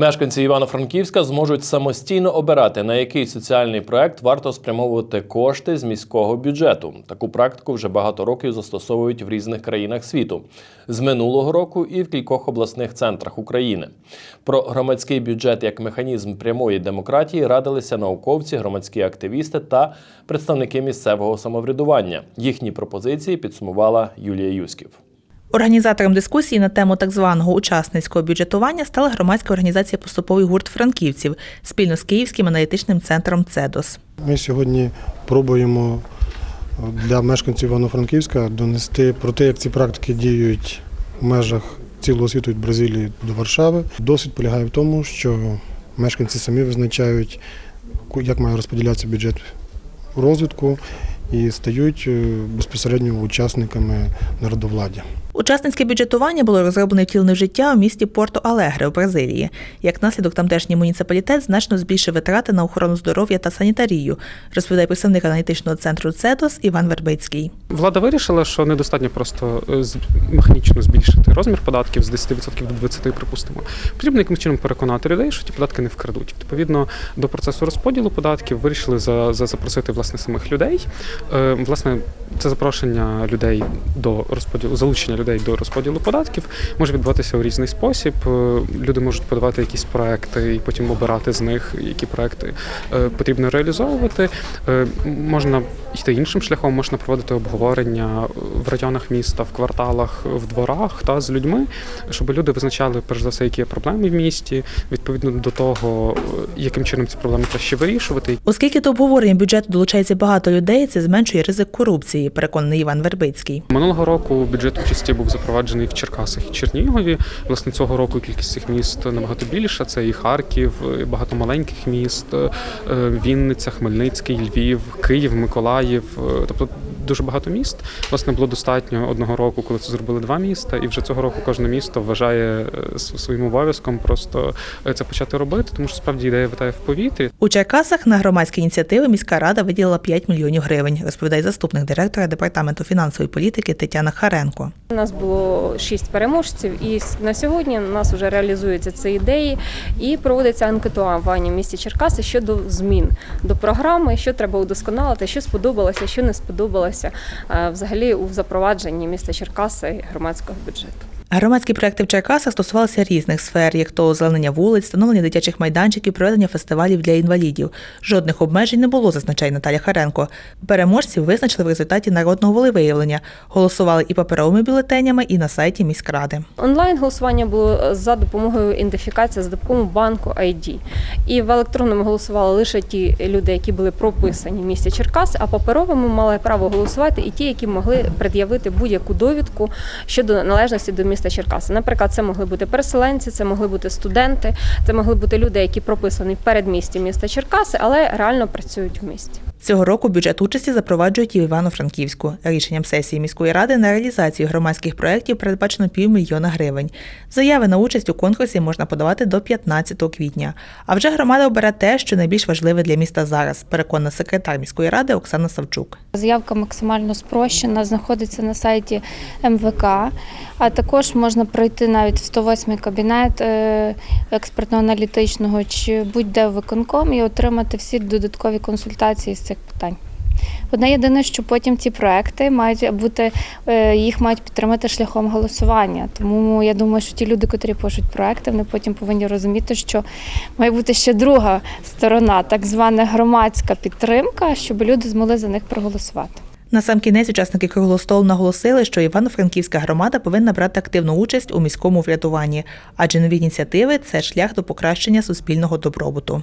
Мешканці Івано-Франківська зможуть самостійно обирати, на який соціальний проект варто спрямовувати кошти з міського бюджету. Таку практику вже багато років застосовують в різних країнах світу з минулого року і в кількох обласних центрах України. Про громадський бюджет як механізм прямої демократії радилися науковці, громадські активісти та представники місцевого самоврядування. Їхні пропозиції підсумувала Юлія Юськів. Організатором дискусії на тему так званого учасницького бюджетування стала громадська організація Поступовий гурт франківців спільно з Київським аналітичним центром ЦЕДОС. Ми сьогодні пробуємо для мешканців Івано-Франківська донести про те, як ці практики діють в межах цілого світу від Бразилії до Варшави. Досвід полягає в тому, що мешканці самі визначають, як має розподілятися бюджет розвитку і стають е, безпосередньо учасниками народовладдя. Учасницьке бюджетування було розроблене втілене в життя у місті Порто Алегре у Бразилії. Як наслідок, тамтешній муніципалітет значно збільшив витрати на охорону здоров'я та санітарію, розповідає представник аналітичного центру ЦЕДОС Іван Вербицький. Влада вирішила, що недостатньо просто е, з- механічно збільшити розмір податків з 10% до 20%, припустимо. Потрібно якимось чином переконати людей, що ті податки не вкрадуть. Відповідно до процесу розподілу податків вирішили за, за запросити власне самих людей. Е, власне, це запрошення людей до розподілу, залучення людей до розподілу податків може відбуватися у різний спосіб. Е, Люди можуть подавати якісь проекти і потім обирати з них, які проекти е, потрібно реалізовувати. Можна йти іншим шляхом, можна проводити обговорення в районах міста, в кварталах, в дворах та з людьми, щоб люди визначали перш за все, які є проблеми в місті, відповідно до того, яким чином ці проблеми краще вирішувати, Оскільки до обговорення бюджету долучається багато людей, це зменшує ризик корупції, переконаний Іван Вербицький. Минулого року бюджет участі був запроваджений в Черкасах і Чернігові. Власне, цього року кількість цих міст набагато більша. Це і Харків, і багато маленьких міст, е, Вінниця, Хмельницький, Львів, Київ, Миколаїв. Е, Тобто дуже багато міст. Власне, було достатньо одного року, коли це зробили два міста, і вже цього року кожне місто вважає е, своїм обов'язком просто е, це почати робити, тому що справді ідея витає в повітрі. У Черкасах на громадські ініціативи міська рада виділила 5 мільйонів гривень, розповідає заступник директора департаменту фінансової політики Тетяна Харенко. У нас було шість переможців, і на сьогодні у нас вже реалізуються ці ідеї і проводиться анкетування в місті Черкаси щодо змін до програми, що треба удосконалити, що сподобалося, що не сподобалося е, взагалі у запровадженні міста Черкаси громадського бюджету. Громадські проекти в Черкасах стосувалися різних сфер, як то озеленення вулиць, встановлення дитячих майданчиків, проведення фестивалів для інвалідів. Жодних обмежень не було, зазначає Наталя Харенко. Переможців визначили в результаті народного волевиявлення. Голосували і паперовими бюлетенями, і на сайті міськради. Онлайн голосування було за допомогою ідентифікації за допомогою банку ID. І в електронному голосували лише ті люди, які були прописані в місті Черкаси, а паперовими мали право голосувати і ті, які могли пред'явити будь-яку довідку щодо належності до міста Черкаси. Наприклад, це могли бути переселенці, це могли бути студенти, це могли бути люди, які прописані в передмісті міста Черкаси, але реально працюють в місті. Цього року бюджет участі запроваджують і в Івано-Франківську. Рішенням сесії міської ради на реалізацію громадських проєктів передбачено півмільйона гривень. Заяви на участь у конкурсі можна подавати до 15 квітня. А вже громада обере те, що найбільш важливе для міста зараз, переконана секретар міської ради Оксана Савчук. Заявка максимально спрощена, знаходиться на сайті МВК, а також можна пройти навіть в 108 кабінет е, експертно-аналітичного чи будь-де виконком і отримати всі додаткові консультації з цих питань. Одне єдине, що потім ці проекти мають бути, е, їх мають підтримати шляхом голосування. Тому я думаю, що ті люди, котрі пишуть проекти, вони потім повинні розуміти, що має бути ще друга сторона, так звана громадська підтримка, щоб люди змогли за них проголосувати. На сам кінець учасники круглого столу наголосили, що Івано-Франківська громада повинна брати активну участь у міському врятуванні, адже нові ініціативи це шлях до покращення суспільного добробуту.